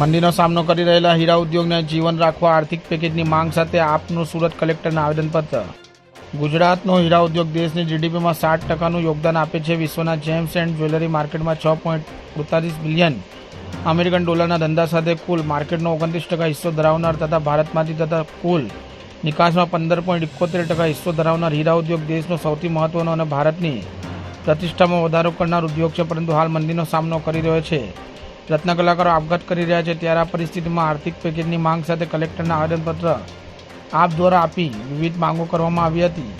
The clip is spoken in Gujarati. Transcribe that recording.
મંદીનો સામનો કરી રહેલા હીરા ઉદ્યોગને જીવન રાખવા આર્થિક પેકેજની માંગ સાથે આપનું સુરત કલેક્ટરને આવેદનપત્ર. ગુજરાતનો હીરા ઉદ્યોગ દેશની જીડીપીમાં સાત ટકાનું યોગદાન આપે છે. વિશ્વના જેમ્સ એન્ડ જ્વેલરી માર્કેટમાં છ પોઈન્ટ અડતાલીસ બિલિયન અમેરિકન ડોલરના ધંધા સાથે કુલ માર્કેટનો ઓગણત્રીસ ટકા હિસ્સો ધરાવનાર તથા ભારતમાંથી તથા કુલ નિકાસમાં પંદર પોઈન્ટ એકોતેર ટકા હિસ્સો ધરાવનાર હીરા ઉદ્યોગ દેશનો સૌથી મહત્વનો અને ભારતની પ્રતિષ્ઠામાં વધારો કરનાર ઉદ્યોગ છે. પરંતુ હાલ મંદીનો સામનો કરી રહ્યો છે. રત્ન કલાકારો આપઘાત કરી રહ્યા છે ત્યારે આ પરિસ્થિતિમાં આર્થિક પેકેજની માંગ સાથે કલેક્ટરના આવેદનપત્ર આપ દ્વારા આપી વિવિધ માંગો કરવામાં આવી હતી.